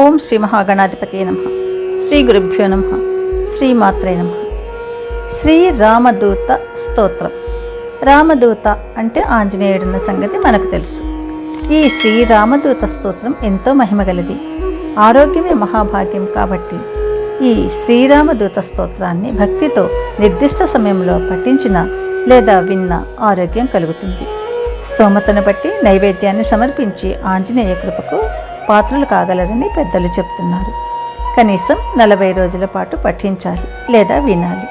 ఓం శ్రీ మహాగణాధిపతి నమ. శ్రీ గురుభ్యో నమ. శ్రీమాత్రే నమ. శ్రీ రామదూత స్తోత్రం. రామదూత అంటే ఆంజనేయుడున్న సంగతి మనకు తెలుసు. ఈ శ్రీ రామదూత స్తోత్రం ఎంతో మహిమగలది ఆరోగ్యమే మహాభాగ్యం కాబట్టి ఈ శ్రీరామదూత స్తోత్రాన్ని భక్తితో నిర్దిష్ట సమయంలో పఠించిన లేదా విన్న ఆరోగ్యం కలుగుతుంది. స్తోమతను బట్టి నైవేద్యాన్ని సమర్పించి ఆంజనేయ కృపకు పాత్రలు కాగలరని పెద్దలు చెప్తున్నారు. కనీసం నలభై రోజుల పాటు పఠించాలి లేదా వినాలి.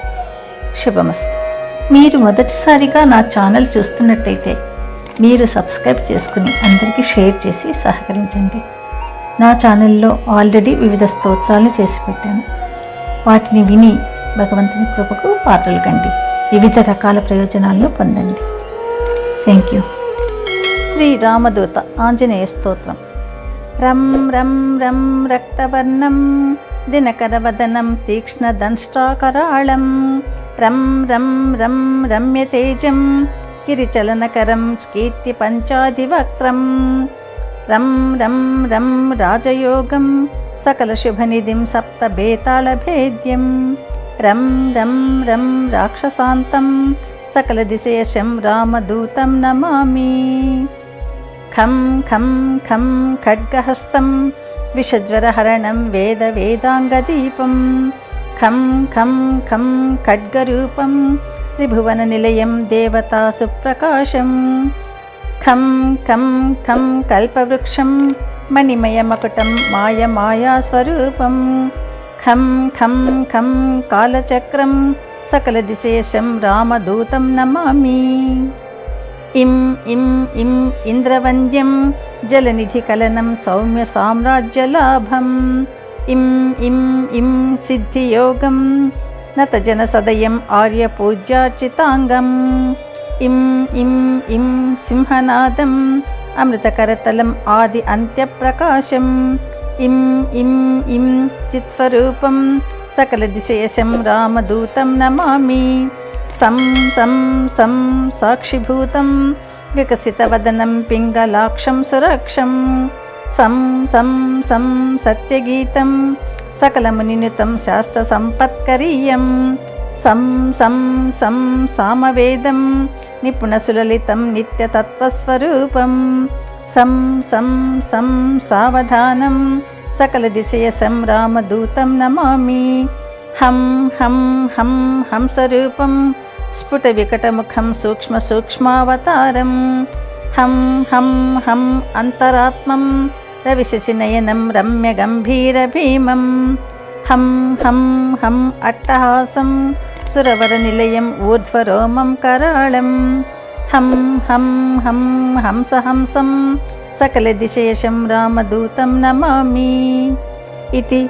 శుభమస్తు. మీరు మొదటిసారిగా నా ఛానల్ చూస్తున్నట్టయితే మీరు సబ్స్క్రైబ్ చేసుకుని అందరికీ షేర్ చేసి సహకరించండి. నా ఛానల్లో ఆల్రెడీ వివిధ స్తోత్రాలు చేసి పెట్టాను. వాటిని విని భగవంతుని కృపకు పాత్రలు కండి. వివిధ రకాల ప్రయోజనాలను పొందండి. Thank you. శ్రీ రామదూత ఆంజనేయ స్తోత్రం. రం రం రం రక్తవర్ణం దినకరవదనం తీక్ష్ణదంష్టాకరాళం రం రం రం రమ్యతేజం గిరిచలనకరం కీర్తి పంచాధివక్త్రం రం రం రం రాజయోగం సకల శుభనిధిం సప్త భేతాళభేద్యం రం రం రం రాక్షసాంతం సకల దిశయశం రామదూతం నమామి ఖం ఖం ఖం ఖడ్గహస్తం విషజ్వరహరణం వేద వేదాంగదీపం ఖం ఖం ఖం ఖడ్గరూపం త్రిభువన నిలయం దేవతా సుప్రకాశం ఖం ఖం ఖం కల్పవృక్షం మణిమయమకుటం మాయ మాయా ఇం ఇం ఇం ఇంద్రవంద్యం జలనిధికలనం సౌమ్య సామ్రాజ్యలాభం ఇం ఇం ఇం సిద్ధియోగం నతజన సదయం ఆర్యపూజ్యార్చితాంగం ఇం ఇం ఇం సింహనాదం అమృతకరతలం ఆది అంత్యప్రకాశం. ఇం ఇం ఇం చిత్స్వరూపం సకల దిశేశం రామదూతం నమామి. సం సం సం సాక్షిభూతం వికసితవదనం పింగళాక్షం సురక్షం సం సం సం సత్యగీతం సకలమునినుతం శాస్త్రసంపత్కరీయం సం సం సం సామవేదం నిపుణసులలితం నిత్యతత్వస్వరూపం సం సం సం సావధానం సకల దిశయసం రామదూతం నమామి హం హం హం హంసరూపం స్ఫుట వికటముఖం సూక్ష్మ సూక్ష్మావతారం హం హం హం అంతరాత్మం. రవిశశినయనం రమ్య గంభీర భీమం. హం హం హం అట్టహాసం. సురవర నిలయం ఊర్ధ్వరోమం కరాళం. హం హం హం హంసహంసం. సకల దిశేషం రామదూతం నమామి. ఇది